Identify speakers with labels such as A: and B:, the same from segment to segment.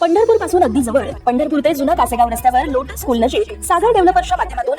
A: पंढरपूरपासून अगदी जवळ. पंढरपूर ते जुना कासेगाव रस्त्यावर लोटस स्कूल नजीक सागर डेव्हलपर्सच्या माध्यमातून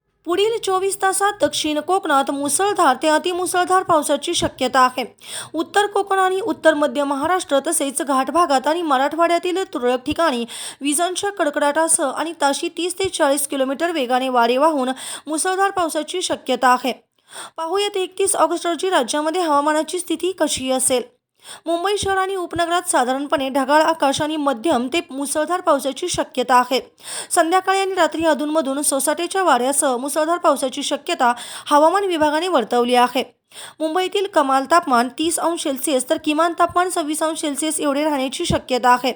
B: पुढील चोवीस तासात दक्षिण कोकणात मुसळधार ते अतिमुसळधार पावसाची शक्यता आहे. उत्तर कोकण आणि उत्तर मध्य महाराष्ट्र तसेच घाट भागात आणि मराठवाड्यातील तुरळक ठिकाणी विजांच्या कडकडाटासह आणि ताशी तीस ते चाळीस किलोमीटर वेगाने वारे वाहून मुसळधार पावसाची शक्यता आहे. पाहूयात एकतीस ऑगस्ट रोजी राज्यामध्ये हवामानाची स्थिती कशी असेल? मुंबई शहर आणि उपनगरात साधारणपणे ढगाळ आकाश आणि मध्यम ते मुसळधार पावसाची शक्यता आहे. संध्याकाळी आणि रात्री अधूनमधून सोसाट्याच्या वाऱ्यासह मुसळधार पावसाची शक्यता हवामान विभागाने वर्तवली आहे. मुंबईतील कमाल तापमान तीस अंश सेल्सिअस तर किमान तापमान सव्वीस अंश सेल्सिअस एवढे राहण्याची शक्यता आहे.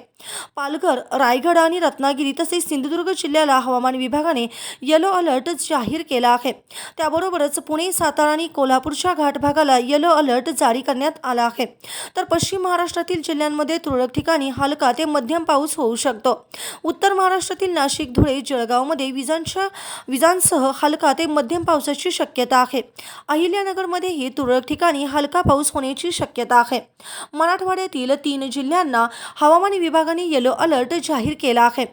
B: पालघर रायगड आणि रत्नागिरी तसेच सिंधुदुर्ग जिल्ह्याला हवामान विभागाने येलो अलर्ट जाहीर केला आहे. त्याबरोबरच पुणे सातारा आणि कोल्हापूरच्या घाट भागाला येलो अलर्ट जारी करण्यात आला आहे. तर पश्चिम महाराष्ट्रातील जिल्ह्यांमध्ये तुरळक ठिकाणी हलका ते मध्यम पाऊस होऊ शकतो. उत्तर महाराष्ट्रातील नाशिक धुळे जळगावमध्ये विजांच्या विजांसह हलका ते मध्यम पावसाची शक्यता आहे. अहिल्यानगरमध्येही तुरळक ठिकाणी हलका पाऊस होण्याची शक्यता आहे. मराठवाड्यातील तीन जिल्ह्यांना हवामान विभागाने येलो अलर्ट जाहीर केला आहे.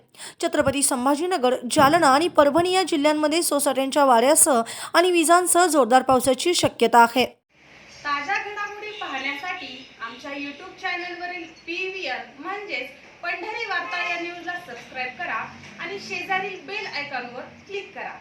B: छत्रपती संभाजीनगर जालना आणि परभणी या जिल्ह्यांमध्ये सोसाट्यांच्या वाऱ्यासह आणि विजांसह जोरदार पावसाची शक्यता आहे.
C: ताज्या घडामोडी पाहण्यासाठी आमच्या यूट्यूब चॅनलवरील पी व्ही आर म्हणजेच पंढरी वार्ता या न्यूजला सबस्क्राईब करा आणि शेजारील बेल आयकॉनवर क्लिक करा.